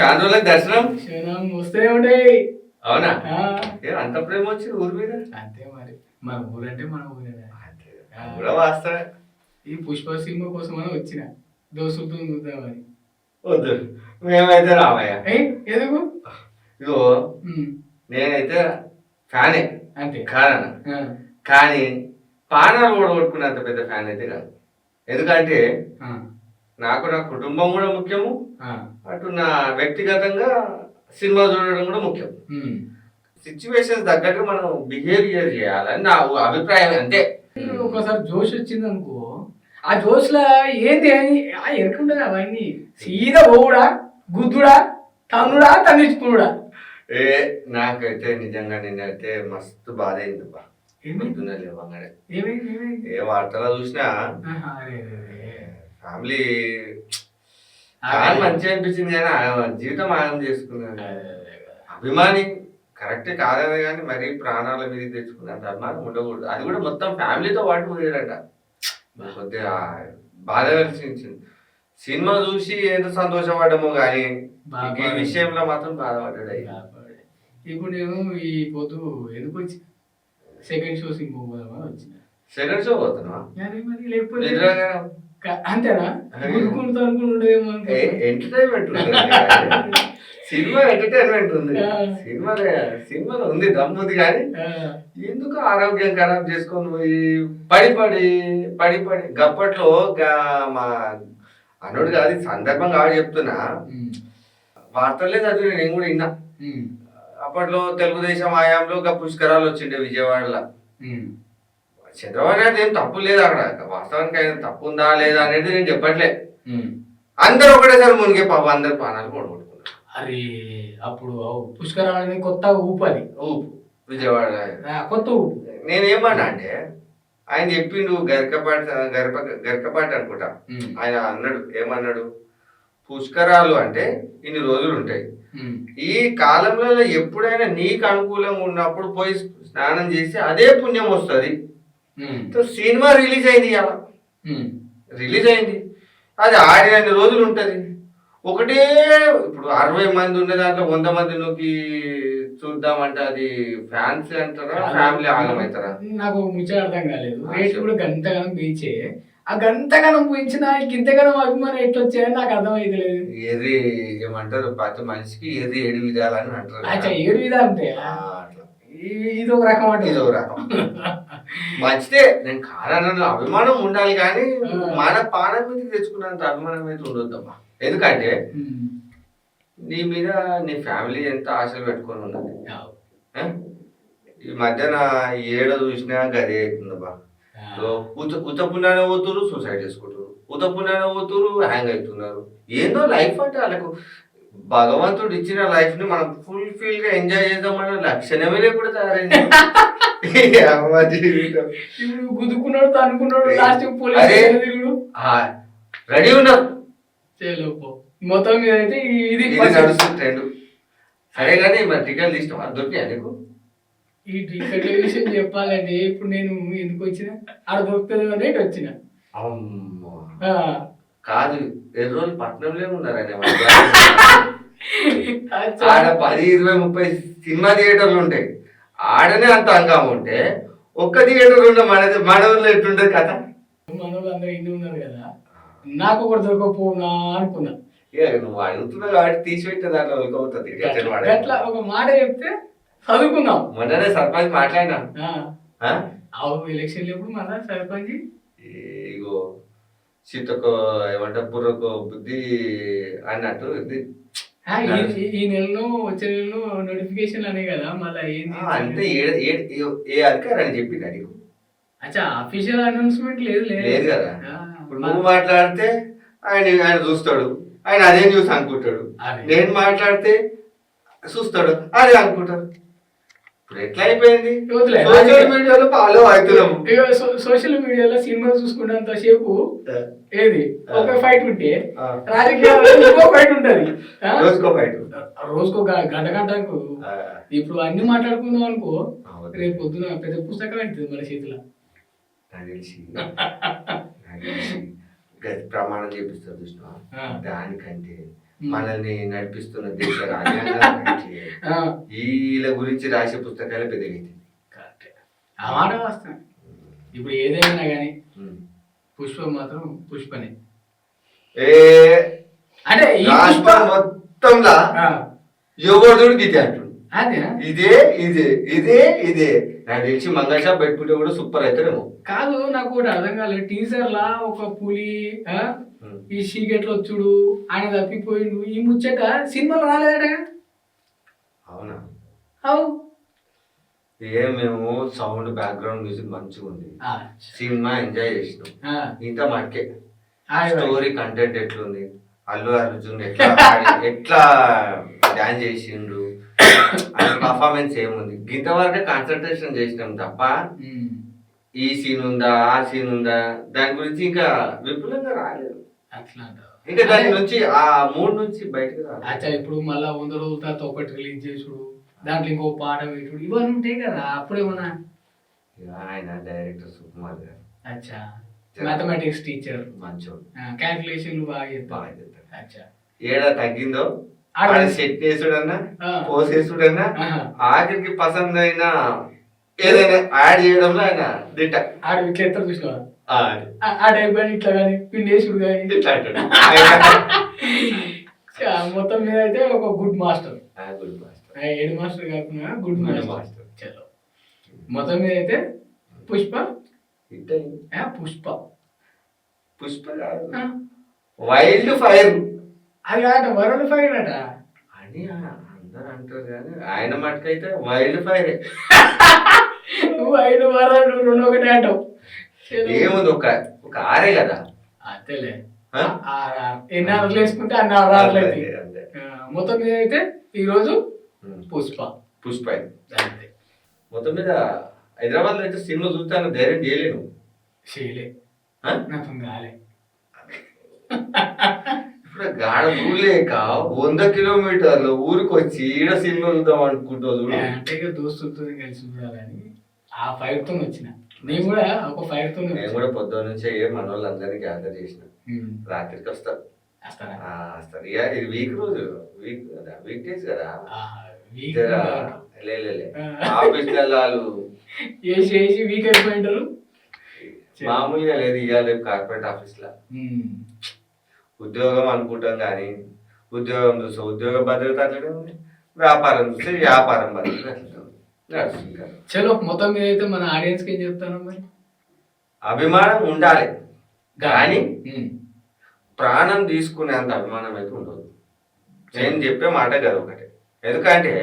చాలా రోజులకు దర్శనం? శనం వస్తూనే ఉంటాయి అవునా? ఏ అంత ప్రేమ వచ్చి ఊరి మీద? అంతే మరి. మన ఊరంటే మన ఊరే కూడా వాస్తవే ఈ పుష్ప సినిమా కోసం అని వచ్చిన. దోస్తులతో చూద్దామని వద్దు. మేమైతే రామయ్య. ఎందుకు? ఉమ్, నేనైతే ఫ్యానే. అంతే. ఆ, కానీ పానాలు కూడా కొట్టుకున్నంత పెద్ద ఫ్యాన్ అయితే కాదు. ఎందుకంటే నాకు నా కుటుంబం కూడా ముఖ్యము. అటు నా వ్యక్తిగతంగా సినిమా చూడడం కూడా ముఖ్యం. ఉమ్. సిచ్యువేషన్స్ తగ్గట్టు మనం బిహేవియర్ చేయాలని నా అభిప్రాయం అంతే. ఒకసారి జోష్ వచ్చింది అనుకో ఆ జోష్ లా ఏంది ఎరుకుంటుంది అవన్నీ సీదా పోవుడా గుద్దుడా తన్నుడా తన్నించుకున్నాడా ఏ నాకైతే నిజంగా నిన్నైతే మస్తు బాధ అయింది బా పొద్దున్న లేవగానే. ఏ వార్తలో చూసినా. ఫ్యామిలీ మంచిగా అనిపించింది కానీ జీవితం ఆగం చేసుకున్నాను. అభిమాని కరెక్టే కాదనే కానీ మరీ ప్రాణాల మీద తెచ్చుకున్నంత అభిమానం ఉండకూడదు. అది కూడా మొత్తం ఫ్యామిలీతో పాటు పోయారట కొద్దిగా బాధ కలిసించింది సినిమా చూసి ఏదో సంతోషపడ్డమో కానీ ఈ విషయంలో మాత్రం బాధపడ్డాడు. ఇప్పుడు నేను ఈ పొద్దు ఎందుకు వచ్చి? సెకండ్ షో సినిమా పోదామని వచ్చిన. సెకండ్ షో పోతున్నా లేకపోతే అంతేనా? గురుకుంటూ అనుకుంటుండేమో అనుకో. ఎంటర్టైన్మెంట్ సినిమా ఎంటర్టైన్మెంట్ ఉంది. సినిమా సినిమాలో ఉంది దమ్ముంది కానీ ఎందుకు ఆరోగ్యం ఖరాబ్ చేసుకొని పోయి పడి పడి పడి పడి? గప్పట్లో మా అన్నుడు కాదు సందర్భం కాబట్టి చెప్తున్నా. వార్తలే చదివి నేను కూడా విన్నా. అప్పట్లో తెలుగుదేశం హయాంలో పుష్కరాలు వచ్చిండే విజయవాడలో. చంద్రబాబు నాయుడు ఏం తప్పు లేదు అక్కడ. వాస్తవానికి ఆయన తప్పు ఉందా లేదా అనేది నేను చెప్పట్లే. అందరూ ఒకటేసారి మునిగే పాప అందరు పానాలు కొడుకుంటున్నారు అరే అప్పుడు అవు పుష్కరాలని కొత్త ఊపు అది. ఊపు. విజయవాడ. కొత్త ఊపు. నేనేమన్నా అంటే ఆయన చెప్పిండు గరికపాటి గరిప గరికపాటి అనుకుంటా. ఆయన అన్నాడు ఏమన్నాడు? పుష్కరాలు అంటే ఇన్ని రోజులు ఉంటాయి. ఈ కాలంలో ఎప్పుడైనా నీకు అనుకూలంగా ఉన్నప్పుడు పోయి స్నానం చేసి అదే పుణ్యం వస్తుంది. సినిమా రిలీజ్ అయింది ఉమ్. రిలీజ్ అయింది. అది ఆడినన్ని రోజులు ఉంటుంది. ఒకటే ఇప్పుడు అరవై మంది ఉన్న దాంట్లో వంద మంది నొక్కి చూద్దామంటే అది ఫ్యాన్స్ అంటారా ఫ్యామిలీ ఆగమవుతారా నాకు ముచ్చట అర్థం కాలేదు. రేట్ కూడా గంటగానం పెంచే. ఆ గంటగానం పెంచిన ఇంతగానం అభిమానం ఎట్లా వచ్చాయని నాకు అర్థమైతే లేదు. ఎర్రి ఏమంటారు ప్రతి మనిషికి ఎర్రి ఏడు విధాలని అంటారు. ఏడు విధాలు ఉంటాయి? అట్లా. ఇది ఒక రకం అంటే ఇదో రకం. మంచిదే. నేను కాదన్న. అభిమానం ఉండాలి కానీ మన పానం మీద తెచ్చుకున్నంత అభిమానం అయితే ఉండొద్దమ్మా. ఎందుకంటే. నీ మీద నీ ఫ్యామిలీ ఎంత ఆశలు పెట్టుకొని ఉన్నది? ఈ మధ్యన ఏడ చూసినా గదే. సో ఉత ఉతపుణ్యానే పోతురు సూసైడ్ చేసుకుంటారు ఉతపుణ్యానే పోతురు హ్యాంగ్ అవుతున్నారు. ఏందో లైఫ్ అంటే వాళ్ళకు భగవంతుడు ఇచ్చిన లైఫ్ని మనం ఫుల్ ఫిల్గా ఎంజాయ్ చేద్దామన్న లక్షణమే లేకుండా తయారైంది. ఇప్పుడు అనుకున్నాడు లాస్ట్ రెడీ చేయలేపో మొత్తం మీద అయితే ఇది నడుస్తుంది ట్రెండ్ సరే కానీ మరి టికెట్ తీసినావా దొరికాయా నీకు? ఈ టికెట్ విషయం చెప్పాలంటే ఇప్పుడు నేను ఎందుకు వచ్చిన? ఆడ దొరుకుతుంది అనేది వచ్చిన. కాదు ఎన్ని రోజులు పట్నంలో వాళ్ళు. అచ్చా. ఆడ పది ఇరవై ముప్పై సినిమా థియేటర్లు ఉంటాయి. ఆడనే అంత హంగామా ఉంటే ఒక్క థియేటర్ ఉన్న మన మన ఊర్లో ఎట్లుంటది కథ? మన అందరూ ఇన్ని ఉన్నారు కదా. నాకు ఒకటి దొరకపోనా అనుకున్నా. ఇక నువ్వు అడుగుతున్నావు కాబట్టి తీసిపెట్టే దాంట్లో అవుతుంది అట్లా ఒక మాట చెప్తే చదువుకుందాం మొన్ననే సర్పంచ్ మాట్లాడినా? అవు ఎలక్షన్ ఎప్పుడు మన సర్పంచ్? ఇగో. సీతకు ఏమంటారు బుర్రకు బుద్ధి అన్నట్టు ఇది. ఈ- నెలలో వచ్చే నెలలో నోటిఫికేషన్ అనే కదా మళ్ళీ ఏంది అంటే ఏ- ఏ అధికారాన్ని చెప్పింది నీకు. అచ్చా అఫీషియల్ అనౌన్స్మెంట్ లేదు లేదు. కదా. ఇప్పుడు నువ్వు మాట్లాడితే ఆయన ఆయన చూస్తాడు. ఆయన అదే న్యూస్ అనుకుంటాడు. నేను మాట్లాడితే చూస్తాడు. అదే అనుకుంటాడు. ఎట్లా అయిపోయింది వదిలే. సోషల్ మీడియాలో ఫాలో అవుతున్నాము ఇక సో- సోషల్ మీడియాలో సినిమా చూసుకున్నంత సేపు ఏది? ఒక ఫైట్ ఉంటే. రాజకీయాల్లో ఇంకో ఫైట్ ఉంటది? రోజుకో గంట గంటకు. ఇప్పుడు అన్ని మాట్లాడుకుందాం అనుకో. రేపు పొద్దున పెద్ద పుస్తకం అవుతుంది మన చేతిలో. తెలిసి. గది ప్రమాణం చేపిస్తారు చూసినా ఆ. దానికంటే మనల్ని నడిపిస్తున్న దేశ రాజ్యాంగం ఆ, వీళ్ళ గురించి రాసే పుస్తకాలే పెద్దగైతే కరెక్టే. ఆ మాట వస్తాను ఇప్పుడు ఏదైనా కానీ పుష్ప మాత్రం పుష్పనే. ఏ అంటే ఈ పుష్ప మొత్తంలా ఎవరు చూడు గీతే అదేనా ఇదే ఇదే ఇదే ఇదే. నాకు తెలిసి మంగళ షాప్ పెట్టుకుంటే కూడా సూపర్ అవుతారేమో కాదు నాకు ఒకటి అర్థం కాలేదు. టీజర్ లా ఒక పులి. ఈ సీకెట్లో వచ్చుడు ఆయన తప్పిపోయిండు. ఈ ముచ్చట సినిమాలో రాలేదట అవునా? అవు. ఏ మేము సౌండ్ బ్యాక్గ్రౌండ్ మ్యూజిక్ మంచిగా ఉంది. ఆ, సినిమా ఎంజాయ్ చేసినాం. ఇంత మటుకే. స్టోరీ కంటెంట్ ఎట్లుంది? అల్లు అర్జున్ ఎట్లా ఎట్లా డాన్స్ చేసిండు? ఆయన పర్ఫార్మెన్స్ ఏముంది? ఇంత వరకే కాన్సన్ట్రేషన్ చేసినాం తప్ప ఈ సీన్ ఉందా ఆ సీన్ ఉందా? దాని గురించి ఇంకా విపులంగా రాలేదు. అట్లా? ఇంకా దాని నుంచి ఆ మూడ్ నుంచి బయటకు అచ్చా ఇప్పుడు మళ్ళా వంద రోజుల తర్వాత ఒకటి రిలీజ్ చేసుడు దాంట్లో ఇంకో పాట పెట్టుడు ఇవన్నీ ఉంటాయి కదా అప్పుడేమన్నా ఆయన డైరెక్టర్ సుకుమార్ గారు. అచ్చా మ్యాథమెటిక్స్ టీచర్ మంచోడు. క్యాల్కులేషన్లు బాగా బాగా అచ్చా. ఏడా తగ్గిందో? పోసేసుడన్నా. ఆఖరికి పసంద్ అయిన ఏదైనా యాడ్ చేయడంలో ఆయన దిట్ట. ఆడ ఇట్లా టైప్ కానీ ఇట్లా కానీ పిండేసుడు కానీ. ఆయన- మొత్తం మీద అయితే ఒక గుడ్ మాస్టర్ ఆ, good master. ఏడు మాస్టర్ కాకుండా గుడ్ మాస్టర్. చలో. మొత్తం మీద అయితే పుష్ప. పుష్ప. పుష్ప వైల్డ్ ఫైర్ అది కాదట వరల్డ్ ఫైర్ అట అని అందరూ అంటారు కానీ ఆయన మటుకైతే వైల్డ్ ఫైర్. నువ్వు ఐదు వరల్డ్ రెండు ఒకటే అంటావు. ఏముంది ఒక ఒక ఆరే కదా? అంతేలే. ఎన్ని ఆరులు వేసుకుంటే అన్ని ఆరు ఆరులు మొత్తం మీద అయితే ఈరోజు. పుష్ప. పుష్ప అంతే. మొత్తం మీద హైదరాబాద్లో అయితే సినిమా చూస్తాను ధైర్యం చేయలేను చేయలే? నాకు కాలే ఇప్పుడు గాఢ లేక వంద కిలోమీటర్లు ఊరికి వచ్చి ఈడ సినిమా చూద్దాం అనుకుంటావు అంటే ఇక దోస్తులతో కలిసి చూడాలని ఆ ఫైర్తో వచ్చిన. నేను కూడా ఒక ఫైర్తో నేను కూడా పొద్దున్న నుంచి మన వాళ్ళందరినీ గ్యాదర్ చేసిన. రాత్రికి వస్తారు? వస్తారా ఇక ఇది వీక్ రోజు. వీక్ కదా వీక్ డేస్ కదా వీక్ జర లే, లే, లే. ఆఫీస్ వెళ్ళాలు. వేసి వేసి వీక్ అయిపోయింటారు మామూలుగా లేదు ఇవాళ రేపు కార్పొరేట్ ఆఫీస్ లా. ఉద్యోగం అనుకుంటాం కానీ ఉద్యోగం చూస్తే ఉద్యోగ భద్రత అట్లనే ఉంది వ్యాపారం చూస్తే వ్యాపారం భద్రత అట్లనే. చలో మొత్తం మీద అయితే మన ఆడియన్స్కి ఏం చెప్తాను మరి? అభిమానం ఉండాలి. కానీ. ప్రాణం తీసుకునేంత అభిమానం అయితే ఉండదు. నేను చెప్పే మాట కదా ఒకటి. ఎందుకంటే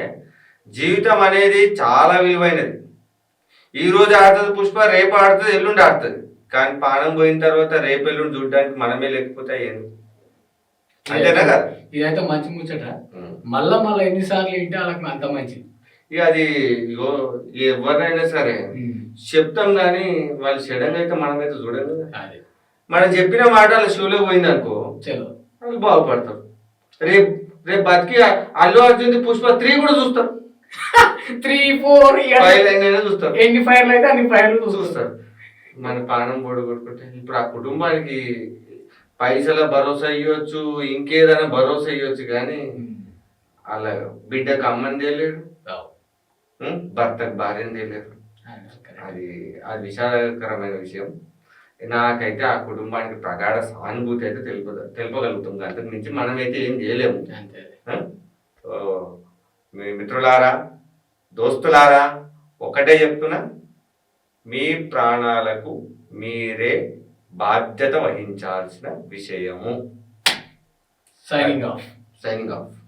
జీవితం అనేది చాలా విలువైనది. ఈ రోజు ఆడుతుంది పుష్ప రేపు ఆడుతుంది ఎల్లుండి ఆడుతుంది. కానీ ప్రాణం పోయిన తర్వాత రేపు ఎల్లుండి చూడడానికి మనమే లేకపోతే ఏంది? అంతేనా ఇదైతే మంచి ముచ్చట. మళ్ళా మళ్ళా ఎన్నిసార్లు వింటే వాళ్ళకి అంత మంచిది. ఇక అది ఇగో ఎవరైనా సరే చెప్తాం కానీ వాళ్ళు చెడంగా అయితే మనమైతే చూడం కదా. అదే. మనం చెప్పిన మాట వాళ్ళ షూలో పోయింది అనుకో వాళ్ళు బాగుపడతారు. రేపు రేపు బతికి అల్లు అర్జున్ పుష్ప త్రీ కూడా చూస్తారు. త్రీ ఫోర్ చూస్తారు. ఎన్ని ఫైర్లు అయితే అన్ని ఫైర్లు చూస్తారు. మన ప్రాణం పొడి కొట్టుకుంటే ఇప్పుడు ఆ కుటుంబానికి పైసల భరోసా ఇవ్వచ్చు ఇంకేదైనా భరోసా ఇవ్వచ్చు కానీ అలా బిడ్డకు అమ్మని తెలియడు? భర్తకు భార్యని తెలియదు అది అది విషాదకరమైన విషయం. నాకైతే ఆ కుటుంబానికి ప్రగాఢ సానుభూతి అయితే తెలుప తెలుపగలుగుతాం. అంతకు మించి మనమైతే ఏం చేయలేము. మీ మిత్రులారా దోస్తులారా ఒకటే చెప్తున్నా. మీ ప్రాణాలకు మీరే బాధ్యత వహించాల్సిన విషయము. Signing off signing off